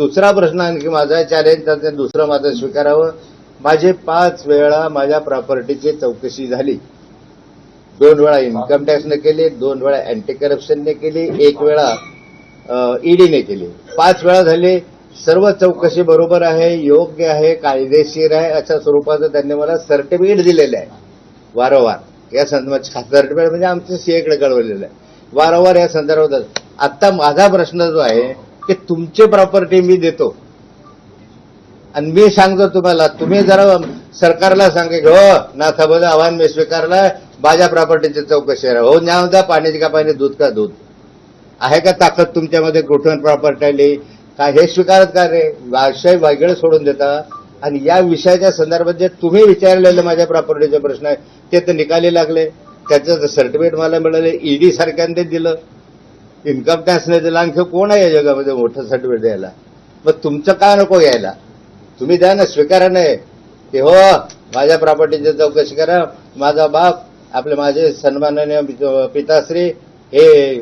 दुसरा प्रश्न आणखी माझा चॅलेंज त्याचं दुसरं माझं स्वीकारावं. माझे पाच वेळा माझ्या प्रॉपर्टीची चौकशी झाली. दोन वेळा इन्कम टॅक्सने केली दोन वेळा अँटी करप्शनने केली एक वेळा ईडीने केली. पाच वेळा झाली. सर्व चौकशी बरोबर आहे योग्य आहे कायदेशीर आहे अशा स्वरूपाचं त्यांनी मला सर्टिफिकेट दिलेलं आहे. वारंवार. या संदर्भात सर्टिफिकेट म्हणजे आमच्या सीएकडे कळवलेलं आहे. वारंवार या संदर्भात आता माझा प्रश्न जो आहे तुमची प्रॉपर्टी मी देतो. आणि मी सांगतो तुम्हाला तुम्ही जरा सरकारला सांगे हो नाथाबद आव्हान मी स्वीकारलाय माझ्या प्रॉपर्टीची चौकशी हो न्या द्या पाण्याची का पाणी दूध का दूध. आहे का ताकद तुमच्यामध्ये? कुठून प्रॉपर्टी आली? काय हे स्वीकारत का रे आशय वेगळं सोडून देता. आणि या विषयाच्या संदर्भात जे तुम्ही विचारलेले माझ्या प्रॉपर्टीचे प्रश्न आहे ते तर निकाली लागले. त्याचं सर्टिफिकेट मला मिळाले. ईडी सारख्याने दिलं. इन्कम टॅक्सने दिला आणखी कोण आहे या जगामध्ये मोठं सर्टिफिकेट द्यायला? मग तुमचं का नको यायला तुम्ही द्या ना स्वीकारा नाही की हो माझ्या प्रॉपर्टीची चौकशी करा. माझा बाप आपले माझे सन्माननीय पिताश्री हे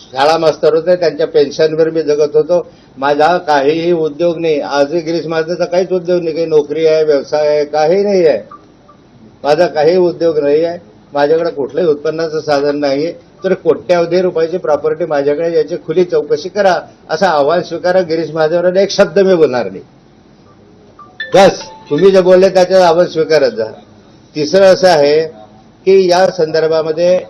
शाळा मास्तर होते त्यांच्या पेन्शनवर मी जगत होतो. माझा काहीही उद्योग नाही. आजही गिरीश माझा काहीच उद्योग नाही. काही नोकरी आहे व्यवसाय आहे काही नाही आहे. माझा काही उद्योग नाही आहे. माझ्याकडे कुठलंही उत्पन्नाचं साधन नाही तर कोट्यावधी रुपयाची प्रॉपर्टी माझ्याकडे याची खुली चौकशी करा. असं आव्हान स्वीकारा. गिरीश महादेवरांनी एक शब्द मी बोलणार नाही. बस. तुम्ही जे बोलले त्याचं आवाज स्वीकारत जा. तिसरं असं आहे की या संदर्भामध्ये